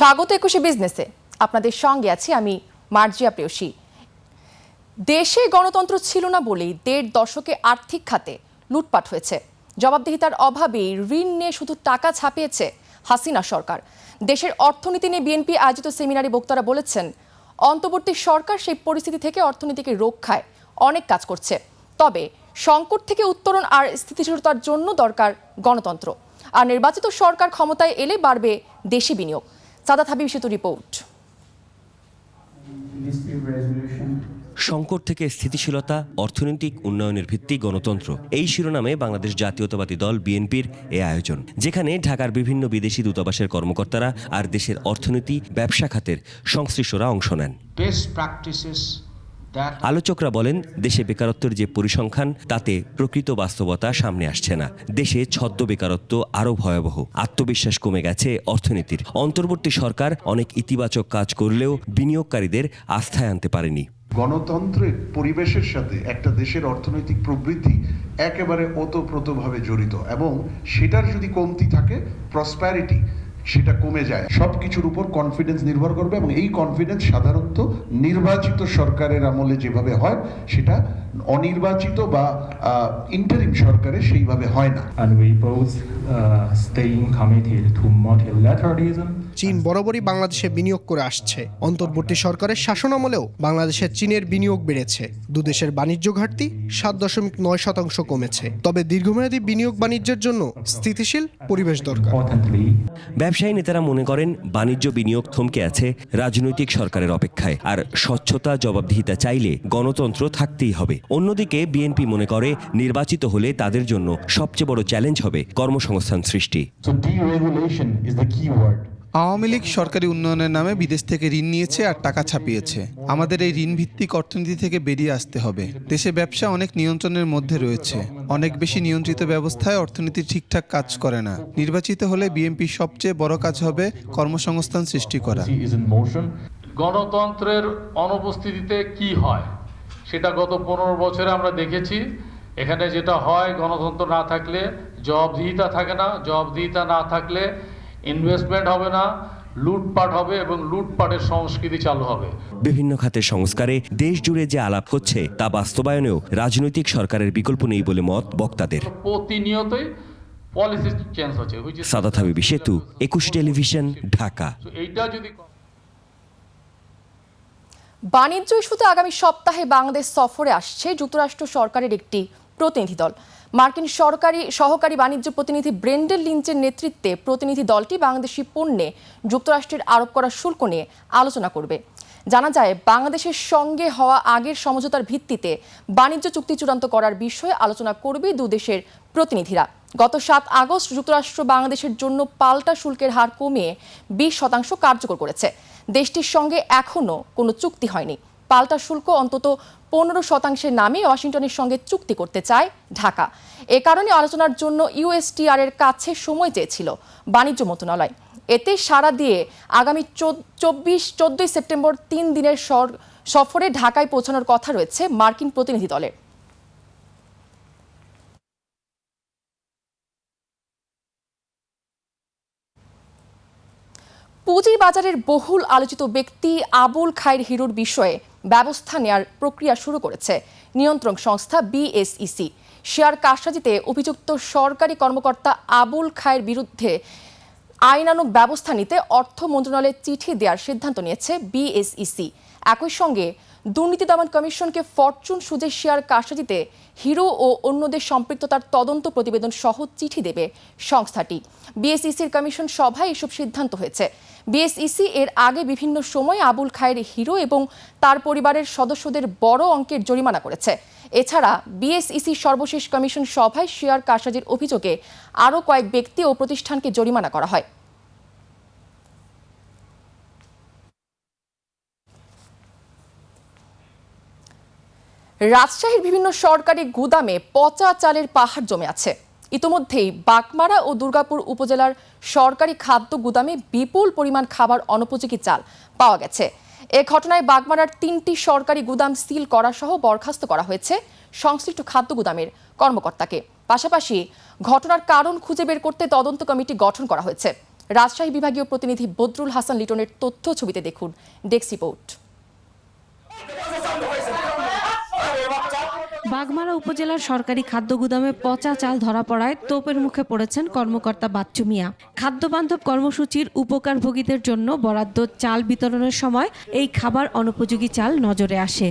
স্বাগত একুশে বিজনেসে। আপনাদের সঙ্গে আছি আমি মার্জিয়া প্রেয়সী। দেশে গণতন্ত্র ছিল না বলেই দেড় দশকে আর্থিক খাতে লুটপাট হয়েছে। জবাবদিহিতার অভাবেই ঋণ নিয়ে শুধু টাকা ছাপিয়েছে হাসিনা সরকার। দেশের অর্থনীতি নিয়ে বিএনপি আয়োজিত সেমিনারে বক্তারা বলেছেন, অন্তর্বর্তী সরকার সেই পরিস্থিতি থেকে অর্থনীতিকে রক্ষায় অনেক কাজ করছে। তবে সংকট থেকে উত্তরণ আর স্থিতিশীলতার জন্য দরকার গণতন্ত্র। আর নির্বাচিত সরকার ক্ষমতায় এলে বাড়বে দেশি বিনিয়োগ। সাদাত হাবিব সেতু রিপোর্ট সংকট থেকে স্থিতিশীলতা অর্থনৈতিক উন্নয়নের ভিত্তি গণতন্ত্র। এই শিরোনামে বাংলাদেশ জাতীয়তাবাদী দল বিএনপির এ আয়োজন যেখানে ঢাকার বিভিন্ন বিদেশি দূতাবাসের কর্মকর্তারা আর দেশের অর্থনীতি ব্যবসা খাতের সংশ্লিষ্টরা অংশ নেন। বেস্ট practices that আলোচকরা বলেন দেশে বেকারত্বের যে পরিসংখ্যান তাতে প্রকৃত বাস্তবতা সামনে আসছে না। দেশে ছদ্ম বেকারত্ব আরও ভয়াবহ। আত্মবিশ্বাস কমে গেছে অর্থনীতির। অন্তর্বর্তী সরকার অনেক ইতিবাচক কাজ করলেও বিনিয়োগকারীদের আস্থায় আনতে পারেনি। গণতন্ত্রের পরিবেশের সাথে একটা দেশের অর্থনৈতিক প্রবৃদ্ধি একেবারে ওতপ্রোতভাবে জড়িত এবং সেটার যদি কমতি থাকে প্রসপ্যারিটি সেটা কমে যায় সব কিছুর উপর কনফিডেন্স নির্ভর করবে এবং এই কনফিডেন্স সাধারণত নির্বাচিত সরকারের আমলে যেভাবে হয় সেটা অনির্বাচিত বা ইন্টারিম সরকারে সেইভাবে হয় না and we both uh, multilateralism. চীন বরাবরই বাংলাদেশে বিনিয়োগ করে আসছে। অন্তর্বর্তী সরকারের শাসনামলেও বাংলাদেশে চীনের বিনিয়োগ বেড়েছে। দুদেশের বাণিজ্য ঘাটতি সাত দশমিক নয় শতাংশ কমেছে। তবে দীর্ঘমেয়াদী বিনিয়োগ বাণিজ্যের জন্য স্থিতিশীল পরিবেশ দরকার। ব্যবসায়ী নেতারা মনে করেন বাণিজ্য বিনিয়োগ থমকে আছে রাজনৈতিক সরকারের অপেক্ষায়। আর স্বচ্ছতা জবাবদিহিতা চাইলে গণতন্ত্র থাকতেই হবে। অন্যদিকে বিএনপি মনে করে নির্বাচিত হলে তাদের জন্য সবচেয়ে বড় চ্যালেঞ্জ হবে কর্মসংস্থান সৃষ্টি। So deregulation is the key word. Awami League সরকারি উন্নয়নের নামে বিদেশ থেকে ঋণ নিয়েছে আর টাকা ছাপিয়েছে। আমাদের এই ঋণ ভিত্তিক অর্থনীতি থেকে বেরিয়ে আসতে হবে। দেশে ব্যবসা অনেক নিয়ন্ত্রণের মধ্যে রয়েছে। অনেক বেশি নিয়ন্ত্রিত ব্যবস্থায় অর্থনীতি ঠিকঠাক কাজ করে না। নির্বাচিত হলে বিএনপির সবচেয়ে বড় কাজ হবে কর্মসংস্থান সৃষ্টি করা. গণতন্ত্রের অনুপস্থিতিতে কি হয়, সেটা গত পনেরো বছরে আমরা দেখেছি। এখানে যেটা হয়, গণতন্ত্র না থাকলে জবাবদিহিতা থাকে না। জবাবদিহিতা না থাকলে ইনভেস্টমেন্ট হবে না লুটপাট হবে এবং লুটপাটের সংস্কৃতি চালু হবে। বিভিন্ন খাতের সংস্কারে দেশ জুড়ে যে আলাপ হচ্ছে তা বাস্তবায়নেও রাজনৈতিক সরকারের বিকল্প নেই বলে মত বক্তাদের। প্রতিনিয়তই পলিসি চেঞ্জ হচ্ছে সাদাত হাবিবি সেতু একুশ টেলিভিশন ঢাকা। এইটা যদি বাণিজ্য ইস্যুতে আগামী সপ্তাহে বাংলাদেশ সফরে আসছে যুক্তরাষ্ট্র সরকারের একটি প্রতিনিধি দল। মার্কিন সরকারি সহকারী বাণিজ্য প্রতিনিধি ব্রেন্ডেল লিঞ্চের নেতৃত্বে প্রতিনিধি দলটি বাংলাদেশি পণ্যে যুক্তরাষ্ট্রের আরোপ করা শুল্ক নিয়ে আলোচনা করবে। জানা যায়, বাংলাদেশের সঙ্গে হওয়া আগের সমঝোতার ভিত্তিতে বাণিজ্য চুক্তি চূড়ান্ত করার বিষয়ে আলোচনা করবে দেশের প্রতিনিধিরা। গত সাত আগস্ট যুক্তরাষ্ট্র বাংলাদেশের জন্য পাল্টা শুল্কের হার কমিয়ে বিশ শতাংশ কার্যকর করেছে। দেশটির সঙ্গে এখনও কোনো চুক্তি হয়নি। পাল্টা শুল্ক অন্তত পনেরো শতাংশের নামে ওয়াশিংটনের সঙ্গে চুক্তি করতে চায় ঢাকা। এ কারণে আলোচনার জন্য ইউএসটিআর এর কাছে সময় চেয়েছিল বাণিজ্য মন্ত্রণালয়। এতে সাড়া দিয়ে আগামী চব্বিশ, চোদ্দই সেপ্টেম্বর তিন দিনের সফরে ঢাকায় পৌঁছানোর কথা রয়েছে মার্কিন প্রতিনিধি দলের। পুঁজিবাজারের বহুল আলোচিত ব্যক্তি আবুল খায়ের হিরুর বিষয়ে ব্যবস্থা নেয়ার প্রক্রিয়া শুরু করেছে নিয়ন্ত্রক সংস্থা বিএসইসি শেয়ার কারসাজিতে অভিযুক্ত সরকারি কর্মকর্তা আবুল খায়ের বিরুদ্ধে আইনানুক ব্যবস্থা নিতে অর্থ মন্ত্রণালয়ে চিঠি দেওয়ার সিদ্ধান্ত নিয়েছে বিএসইসি একই সঙ্গে দুর্নীতি দমন কমিশনকে ফরচুন সুজে শেয়ার কারসাজিতে হিরো ও অন্যদের সম্পৃক্ততার তদন্ত প্রতিবেদন সহ চিঠি দেবে সংস্থাটি। বিএসইসির কমিশন সভায় এসব সিদ্ধান্ত হয়েছে। বিএসইসি এর আগে বিভিন্ন সময় আবুল খায়ের হিরো এবং তার পরিবারের সদস্যদের বড় অঙ্কের জরিমানা করেছে। এছাড়া বিএসইসি সর্বশেষ কমিশন সভায় শেয়ার কারসাজির অভিযোগে আরও কয়েক ব্যক্তি ও প্রতিষ্ঠানকে জরিমানা করা হয়। রাজশাহীর বিভিন্ন সরকারি গুদামে পচা চালের পাহাড় জমে আছে। ইতোমধ্যেই বাগমারা ও দুর্গাপুর উপজেলার সরকারি খাদ্য গুদামে বিপুল পরিমাণ খাবার অনুপযোগী চাল পাওয়া গেছে। এ ঘটনায় বাগমারার তিনটি সরকারি গুদাম সিল করা সহ বরখাস্ত করা হয়েছে সংশ্লিষ্ট খাদ্য গুদামের কর্মকর্তাকে। পাশাপাশি ঘটনার কারণ খুঁজে বের করতে তদন্ত কমিটি গঠন করা হয়েছে। রাজশাহী বিভাগীয় প্রতিনিধি বদরুল হাসান লিটনের তথ্য ছবিতে দেখুন ডেস্ক রিপোর্ট। বাগমারা উপজেলার সরকারি খাদ্য গুদামে পচা চাল ধরা পড়ায় তোপের মুখে পড়েছেন কর্মকর্তা বাচ্চু মিয়া। খাদ্য বান্ধব কর্মসূচির উপকারভোগীদের জন্য বরাদ্দ চাল বিতরণের সময় এই খাবার অনুপযোগী চাল নজরে আসে।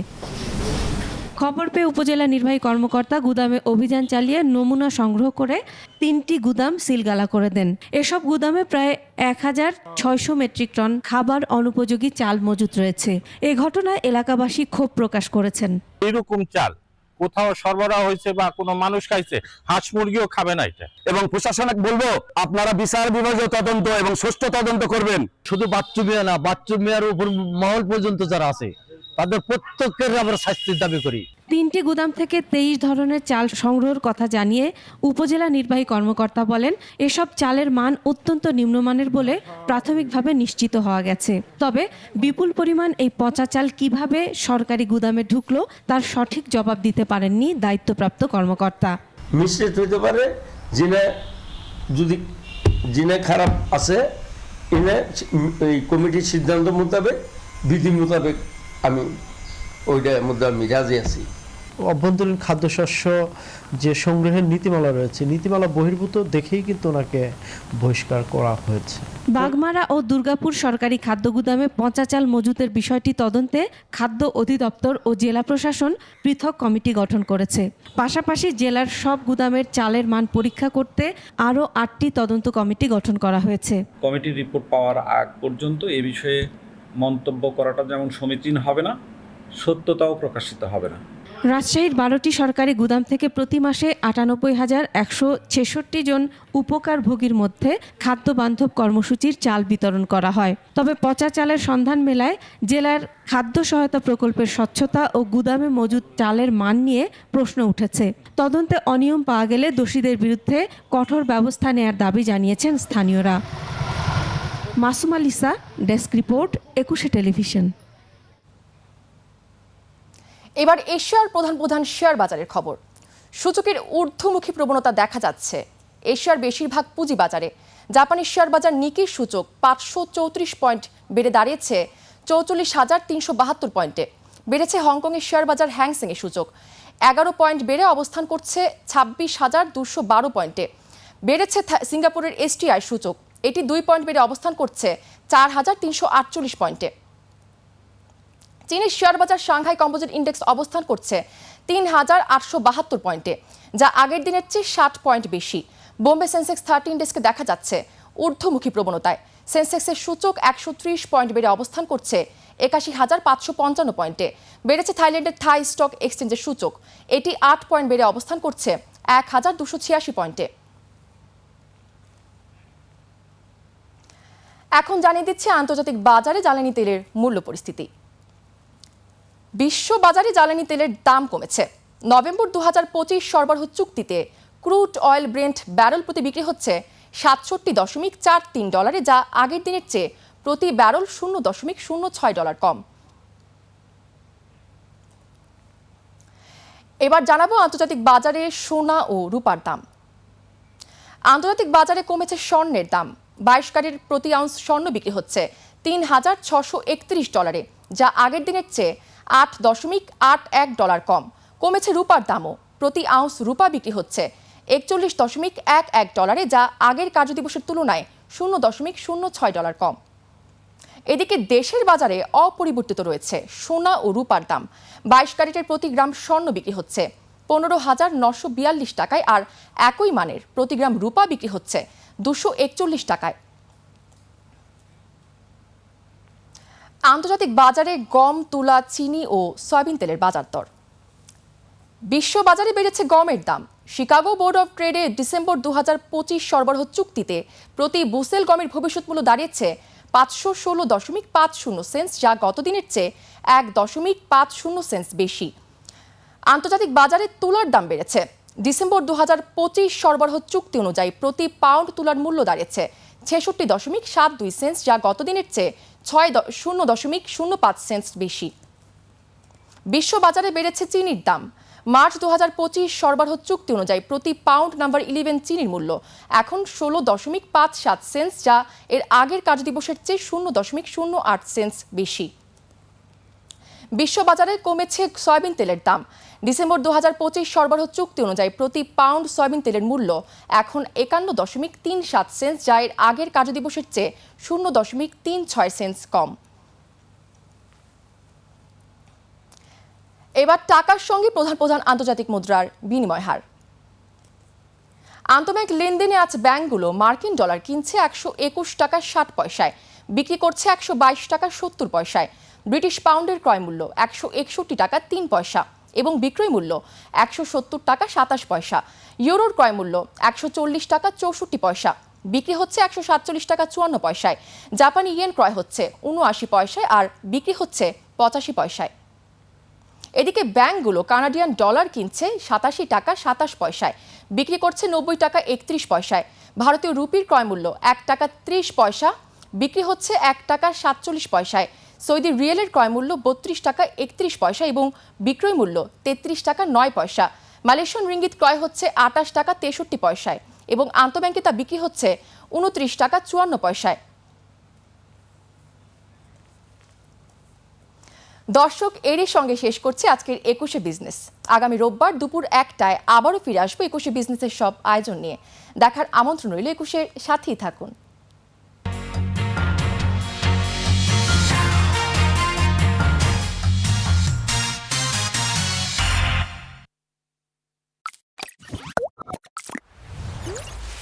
খবর পেয়ে উপজেলা নির্বাহী কর্মকর্তা গুদামে অভিযান চালিয়ে নমুনা সংগ্রহ করে তিনটি গুদাম সিলগালা করে দেন। এসব গুদামে প্রায় এক হাজার ছয়শো মেট্রিক টন খাবার অনুপযোগী চাল মজুত রয়েছে। এ ঘটনায় এলাকাবাসী ক্ষোভ প্রকাশ করেছেন। এরকম চাল কোথাও সরবরাহ হয়েছে বা কোনো মানুষ খাইছে হাঁস মুরগিও খাবে না এটা। এবং প্রশাসনক বলব আপনারা বিচার বিভাগীয় তদন্ত এবং সুষ্ঠু তদন্ত করবেন। শুধু বাচ্চু মিয়া না বাচ্চু মিয়ার উপর মহল পর্যন্ত যারা আছে তাদের প্রত্যেকের আমরা শাস্তির দাবি করি। তিনটি গুদাম থেকে তেইশ ধরনের চাল সংগ্রহের কথা জানিয়ে উপজেলা নির্বাহী কর্মকর্তা বলেন, এসব চালের মান অত্যন্ত নিম্নমানের বলে প্রাথমিকভাবে নিশ্চিত হওয়া গেছে। তবে বিপুল পরিমাণ এই পচা চাল কীভাবে সরকারি গুদামে ঢুকলো, তার সঠিক জবাব দিতে পারেননি দায়িত্বপ্রাপ্ত কর্মকর্তা। মিশ্রিত হইতে পারে জিনে যদি জিনে খারাপ আছে এনে এই কমিটির সিদ্ধান্ত মোতাবেক, বিধি মোতাবেক আমি ওইটার মধ্যে আমি রাজি আছি। অভ্যন্তরীণ খাদ্যশস্য যে সংগ্রহের নীতিমালা রয়েছে নীতিমালা বহির্ভূত দেখেই কিন্তু ওনাকে বহিষ্কার করা হয়েছে। বাগমারা ও দুর্গাপুর সরকারি খাদ্য গুদামে পচা চাল মজুতের বিষয়টি তদন্তে খাদ্য অধিদপ্তর ও জেলা প্রশাসন পৃথক কমিটি গঠন করেছে। পাশাপাশি জেলার সব গুদামের চালের মান পরীক্ষা করতে আরও আটটি তদন্ত কমিটি গঠন করা হয়েছে। কমিটির রিপোর্ট পাওয়ার আগ পর্যন্ত এ বিষয়ে মন্তব্য করাটা যেমন সমীচীন হবে না সত্যতাও প্রকাশিত হবে না। রাজশাহীর বারোটি সরকারি গুদাম থেকে প্রতি মাসে আটানব্বই হাজার একশো ছেষট্টি জন উপকারভোগীর মধ্যে খাদ্য বান্ধব কর্মসূচির চাল বিতরণ করা হয়। তবে পচা চালের সন্ধান মেলায় জেলার খাদ্য সহায়তা প্রকল্পের স্বচ্ছতা ও গুদামে মজুদ চালের মান নিয়ে প্রশ্ন উঠেছে। তদন্তে অনিয়ম পাওয়া গেলে দোষীদের বিরুদ্ধে কঠোর ব্যবস্থা নেয়ার দাবি জানিয়েছেন স্থানীয়রা। মাসুম আলিসা ডেস্ক রিপোর্ট, একুশে টেলিভিশন। এবার এশিয়ার প্রধান প্রধান শেয়ার বাজারের খবর। সূচকের ঊর্ধ্বমুখী প্রবণতা দেখা যাচ্ছে। এশিয়ার বেশিরভাগ পুঁজি বাজারে। জাপানি শেয়ার বাজার নিকি সূচক পাঁচশো চৌত্রিশ পয়েন্ট বেড়ে দাঁড়িয়েছে চৌচল্লিশ হাজার তিনশো বাহাত্তর পয়েন্টে। বেড়েছে হংকংয়ের শেয়ার বাজার হ্যাংসেংয়ের সূচক। এগারো পয়েন্ট বেড়ে অবস্থান করছে ছাব্বিশ হাজার দুশো বারো পয়েন্টে। বেড়েছে সিঙ্গাপুরের এসটিআই সূচক। এটি দুই পয়েন্ট বেড়ে অবস্থান করছে চার হাজার তিনশো আটচল্লিশ পয়েন্টে। চীনের শেয়ার বাজার সাংহাই কম্পোজিট ইন্ডেক্স অবস্থান করছে তিন হাজার আটশো বাহাত্তর পয়েন্টে, যা আগের দিনের চেয়ে ষাট পয়েন্ট বেশি। বোম্বে সেন্সেক্স থার্টি ইন্ডেক্সকে দেখা যাচ্ছে ঊর্ধ্বমুখী প্রবণতায়। সেন্সেক্সের সূচক একশো ত্রিশ পয়েন্ট বেড়ে অবস্থান করছে একাশি হাজার পাঁচশো পঞ্চান্ন পয়েন্টে। বেড়েছে থাইল্যান্ডের থাই স্টক এক্সচেঞ্জের সূচক। এটি আট পয়েন্ট বেড়ে অবস্থান করছে এক হাজার দুশো ছিয়াশি পয়েন্টে। এখন জানিয়ে দিচ্ছে আন্তর্জাতিক বাজারে জ্বালানি তেলের মূল্য পরিস্থিতি। বিশ্ব বাজারে জ্বালানি তেলের দাম কমেছে। নভেম্বর দু হাজার পঁচিশ সরবরাহ চুক্তিতে ক্রুড অয়েল ব্রেন্ট ব্যারেল প্রতি বিক্রি হচ্ছে সাতষট্টি দশমিক চার তিন ডলারে, যা আগের দিনের চেয়ে প্রতি ব্যারেল শূন্য দশমিক শূন্য ছয় ডলার কম। এবার জানাব আন্তর্জাতিক বাজারে সোনা ও রূপার দাম। আন্তর্জাতিক বাজারে কমেছে স্বর্ণের দাম। বাইশ ক্যারেট প্রতি আউন্স স্বর্ণ বিক্রি হচ্ছে তিন হাজার ছশো একত্রিশ ডলারে, যা আগের দিনের চেয়ে আট দশমিক আট এক ডলার কম। কমেছে রূপার দামও। প্রতি আউন্স রূপা বিক্রি হচ্ছে একচল্লিশ দশমিক এক এক ডলারে, যা আগের কার্যদিবসের তুলনায় শূন্য দশমিক শূন্য ছয় ডলার কম। এদিকে দেশের বাজারে অপরিবর্তিত রয়েছে সোনা ও রূপার দাম। বাইশ ক্যারেটের প্রতি গ্রাম স্বর্ণ বিক্রি হচ্ছে পনেরো হাজার নশো বিয়াল্লিশ টাকায়, আর একই মানের প্রতি গ্রাম রূপা বিক্রি হচ্ছে দুশো একচল্লিশ টাকায়। আন্তর্জাতিক বাজারে গম, তুলা, চিনি ও সয়াবিন তেলের বাজার দর। বিশ্ব বাজারে বেড়েছে গমের দাম। শিকাগো বোর্ড অফ ট্রেডে ডিসেম্বর দু হাজার পঁচিশ সরবরাহ চুক্তিতে প্রতি বুসেল গমের ভবিষ্যৎ মূল্য দাঁড়িয়েছে পাঁচশো ষোলো দশমিক পাঁচ শূন্য সেন্স যা গত দিনের চেয়ে এক দশমিক পাঁচ শূন্য সেন্স বেশি। আন্তর্জাতিক বাজারে তুলার দাম বেড়েছে। ডিসেম্বর দু পঁচিশ সরবরাহ চুক্তি অনুযায়ী প্রতি পাউন্ড তুলার মূল্য দাঁড়িয়েছে ছেষট্টি দশমিক সাত দুই সেন্স যা গত দিনের চেয়ে ছয় শূন্য দশমিক শূন্য পাঁচ সেন্স বেশি। বিশ্ববাজারে বেড়েছে চিনির দাম। মার্চ দু হাজার পঁচিশ সরবরাহ চুক্তি অনুযায়ী প্রতি পাউন্ড নাম্বার ইলেভেন চিনির মূল্য এখন ষোলো দশমিক পাঁচ সাত সেন্স যা এর আগের কার্যদিবসের চেয়ে শূন্য দশমিক শূন্য আট সেন্স বেশি। বিশ্ববাজারে কমেছে সয়াবিন তেলের দাম। ডিসেম্বর দু হাজার পঁচিশ সরবরাহ চুক্তি অনুযায়ী প্রতি পাউন্ড সয়াবিন তেলের মূল্য এখন একান্ন দশমিক তিন সাত সেন্স যা এর আগের কার্যদিবসের চেয়ে শূন্য দশমিক তিন ছয় সেন্স কম। এবার টাকার সঙ্গে প্রধান প্রধান আন্তর্জাতিক মুদ্রার বিনিময় হার। আন্তঃব্যাংক লেনদেনে আজ ব্যাংকগুলো মার্কিন ডলার কিনছে একশো একুশ টাকা ষাট পয়সায়, বিক্রি করছে একশো বাইশ টাকা সত্তর পয়সায়। ব্রিটিশ পাউন্ডের ক্রয় মূল্য একশো একষট্টি টাকা তিন পয়সা এবং বিক্রয় মূল্য একশো সত্তর টাকা সাতাশ পয়সা। ইউরোর ক্রয় মূল্য একশো চল্লিশ টাকা চৌষট্টি পয়সা। বিক্রি হচ্ছে একশো সাতচল্লিশ টাকা চুয়ান্ন পয়সায়। জাপানি ইয়েন ক্রয় হচ্ছে উনআশি পয়সায় আর বিক্রি হচ্ছে পঁচাশি পয়সায়। এদিকে ব্যাংকগুলো কানাডিয়ান ডলার কিনছে সাতাশি টাকা সাতাশ পয়সায়। বিক্রি করছে নব্বই টাকা একত্রিশ পয়সায়। ভারতীয় রুপির ক্রয়মূল্য এক টাকা ত্রিশ পয়সা। বিক্রি হচ্ছে এক টাকা সাতচল্লিশ পয়সায়। সৌদি রিয়েলের ক্রয়মূল্য বত্রিশ টাকা একত্রিশ পয়সা এবং বিক্রয় মূল্য তেত্রিশ টাকা নয় পয়সা। মালয়েশিয়ান রিঙ্গিত ক্রয় হচ্ছে আটাশ টাকা তেষট্টি পয়সায় এবং আন্তঃব্যাংকে তা বিক্রি হচ্ছে উনত্রিশ টাকা চুয়ান্ন পয়সায়। দর্শক, এরই সঙ্গে শেষ করছে আজকের একুশে বিজনেস। আগামী রোববার দুপুর একটায় আবারও ফিরে আসব একুশে বিজনেসের সব আয়োজন নিয়ে। দেখার আমন্ত্রণ রইল একুশের সাথেই থাকুন।